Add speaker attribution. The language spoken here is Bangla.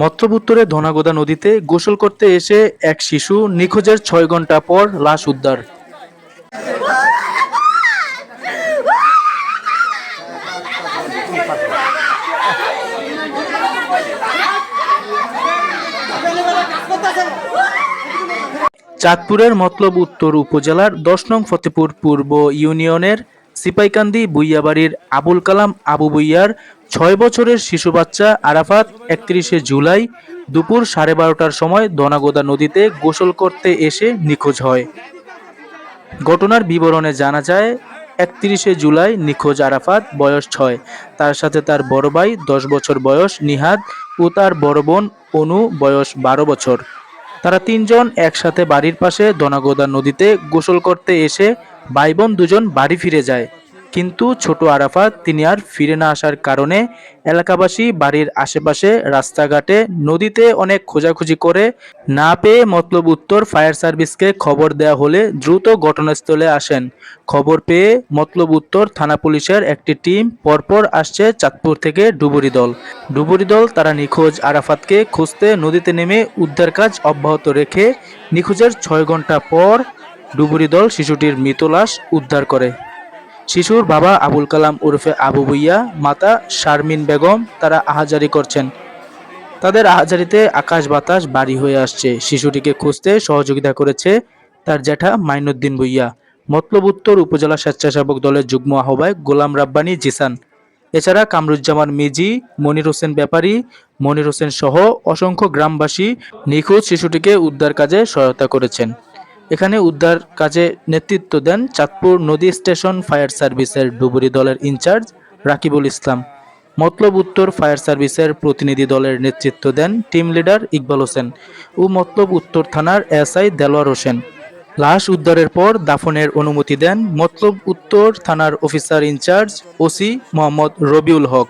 Speaker 1: মতলব উত্তরে ধনাগোদা নদীতে গোসল করতে এসে এক শিশু নিখোঁজের ছয় ঘণ্টা পর লাশ উদ্ধার। চাঁদপুরের মতলব উত্তর উপজেলার দশ নং ফতেপুর পূর্ব ইউনিয়নের সিপাইকান্দি বুইয়াবাড়ির আবুল কালাম আবু বুইয়ার ছয় বছরের শিশু বাচ্চা আরাফাত একত্রিশে জুলাই দুপুর সাড়ে বারোটার সময় দনাগোদা নদীতে গোসল করতে এসে নিখোঁজ হয়। ঘটনার বিবরণে জানা যায়, একত্রিশে জুলাই নিখোঁজ আরাফাত বয়স ছয়। তার সাথে তার বড় ভাই দশ বছর বয়স নিহাদ ও তার বড় বোন অনু বয়স বারো বছর। তারা তিনজন একসাথে বাড়ির পাশে দনাগোদা নদীতে গোসল করতে এসে ভাই বোন দুজন বাড়ি ফিরে যায়। কিন্তু ছোট আরাফাত তিনি আর ফিরে না আসার কারণে এলাকাবাসী বাড়ির আশেপাশে রাস্তাঘাটে নদীতে অনেক খোঁজাখুঁজি করে না পেয়ে মতলব উত্তর ফায়ার সার্ভিসকে খবর দেওয়া হলে দ্রুত ঘটনাস্থলে আসেন। খবর পেয়ে মতলব উত্তর থানা পুলিশের একটি টিম পরপর আসছে চাঁদপুর থেকে ডুবুরি দল ডুবুরি দল তারা নিখোঁজ আরাফাতকে খুঁজতে নদীতে নেমে উদ্ধার কাজ অব্যাহত রেখে নিখোঁজের ছয় ঘণ্টা পর ডুবুরি দল শিশুটির মৃত লাশ উদ্ধার করে। শিশুর বাবা আবুল কালাম ওরফে আবু বুইয়া মাতা শারমিন বেগম তারা আহাজারি করছেন। তাদের আহাজারিতে আকাশ বাতাস বাড়ি হয়ে আসছে। শিশুটিকে খুঁজতে সহযোগিতা করেছে তার জ্যাঠা মাইনুদ্দিন ভুইয়া। মতলব উত্তর উপজেলা স্বেচ্ছাসেবক দলের যুগ্ম আহ্বায়ক গোলাম রাব্বানি জিসান। এছাড়া কামরুজ্জামান মিজি, মনির হোসেন ব্যাপারী, মনির হোসেন সহ অসংখ্য গ্রামবাসী নিখোঁজ শিশুটিকে উদ্ধার কাজে সহায়তা করেছেন। এখানে উদ্ধার কাজে নেতৃত্ব দেন চাঁদপুর নদী স্টেশন ফায়ার সার্ভিসের ডুবুরি দলের ইনচার্জ রাকিবুল ইসলাম। মতলব উত্তর ফায়ার সার্ভিসের প্রতিনিধি দলের নেতৃত্ব দেন টিম লিডার ইকবাল হোসেন ও মতলব উত্তর থানার এসআই দেলোয়ার হোসেন। লাশ উদ্ধারের পর দাফনের অনুমতি দেন মতলব উত্তর থানার officer in-charge OC Mohammad Rabiul Haque.